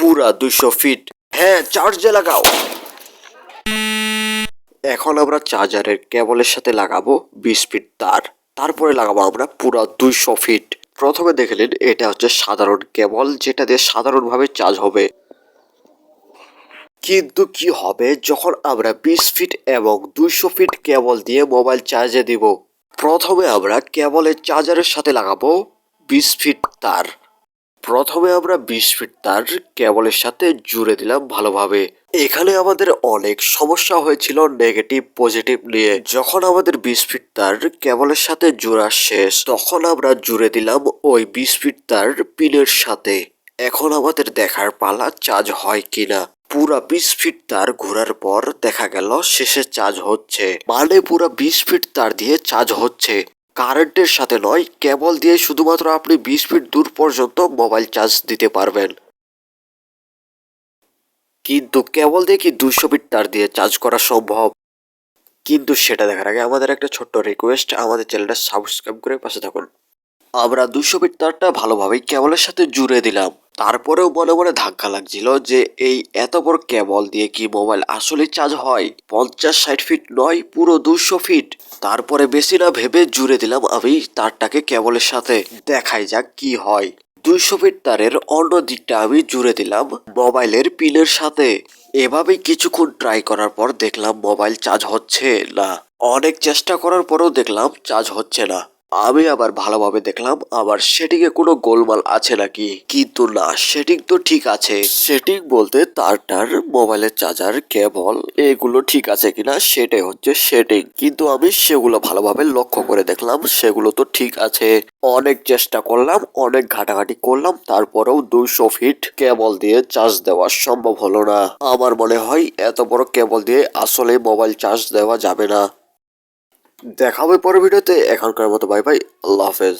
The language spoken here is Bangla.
পুরা দুশো ফিট হ্যাঁ চার্জে লাগাও। এখন আমরা চার্জারের কেবলের সাথে লাগাবো বিশ ফিট তার। তারপরে লাগাবো আমরা পুরা দুইশো ফিট প্রথমে দেখে নিন, এটা হচ্ছে সাধারণ কেবল যেটা দিয়ে সাধারণভাবে চার্জ হবে। কিন্তু কি হবে যখন আমরা বিশ ফিট এবং দুইশো ফিট কেবল দিয়ে মোবাইল চার্জে দিব? প্রথমে আমরা কেবলের চার্জারের সাথে লাগাবো বিশ ফিট তার। প্রথমে আমরা বিশ ফিট তার কেবলের সাথে জুড়ে দিলাম ভালোভাবে। এখানে আমাদের অনেক সমস্যা হয়েছিল নেগেটিভ পজিটিভ নিয়ে। যখন আমাদের বিশ ফিট তার কেবলের সাথে জোড়া শেষ, তখন আমরা জুড়ে দিলাম ওই বিশ ফিট তার পিনের সাথে। এখন আমাদের দেখার পালা চার্জ হয় কিনা। পুরা বিশ ফিট তার ঘোরার পর দেখা গেল শেষে চার্জ হচ্ছে। মানে পুরা বিশ ফিট তার দিয়ে চার্জ হচ্ছে। কারেন্টের সাথে নয়, কেবল দিয়ে শুধুমাত্র আপনি বিশ ফিট দূর পর্যন্ত মোবাইল চার্জ দিতে পারবেন। কিন্তু কেবল দিয়ে কি দুশো ফিট তার দিয়ে চার্জ করা সম্ভব? কিন্তু সেটা দেখার আগে আমাদের একটা ছোট্ট রিকোয়েস্ট আমাদের চ্যানেলটা সাবস্ক্রাইব করে পাশে থাকুন। আমরা দুশো ফিট তারটা ভালোভাবেই কেবলের সাথে জুড়ে দিলাম। তারপরেও মনে মনে ধাক্কা লাগছিল যে এই এত বড় কেবল দিয়ে কি মোবাইল আসলে চার্জ হয়? পঞ্চাশ ষাট ফিট নয়, পুরো দুশো ফিট। তারপরে বেশি না ভেবে জুড়ে দিলাম আমি তারটাকে কেবলের সাথে। দেখাই যাক কি হয়। দুইশো ফিট তারের অন্য দিকটা আমি জুড়ে দিলাম মোবাইলের পিনের সাথে। এভাবেই কিছুক্ষণ ট্রাই করার পর দেখলাম মোবাইল চার্জ হচ্ছে না। অনেক চেষ্টা করার পরেও দেখলাম চার্জ হচ্ছে না। আমি আবার ভালোভাবে দেখলাম, আবার সেটিং এ কোনো গোলমাল আছে নাকি? কিন্তু না, সেটিং তো ঠিক আছে। সেটিং বলতে তারটার মোবাইলের চার্জার, কেবল, এগুলো ঠিক আছে কিনা সেটাই হচ্ছে সেটিং। কিন্তু আমি সেগুলো ভালোভাবে লক্ষ্য করে দেখলাম, সেগুলো তো ঠিক আছে। অনেক চেষ্টা করলাম, অনেক ঘাটাঘাটি করলাম, তারপরেও দুইশো ফিট কেবল দিয়ে চার্জ দেওয়া সম্ভব হলো না। আমার মনে হয় এত বড় কেবল দিয়ে আসলে মোবাইল চার্জ দেওয়া যাবে না। দেখা হবে পরের ভিডিওতে। এখনকার মতো বাই বাই আল্লাহ হাফেজ।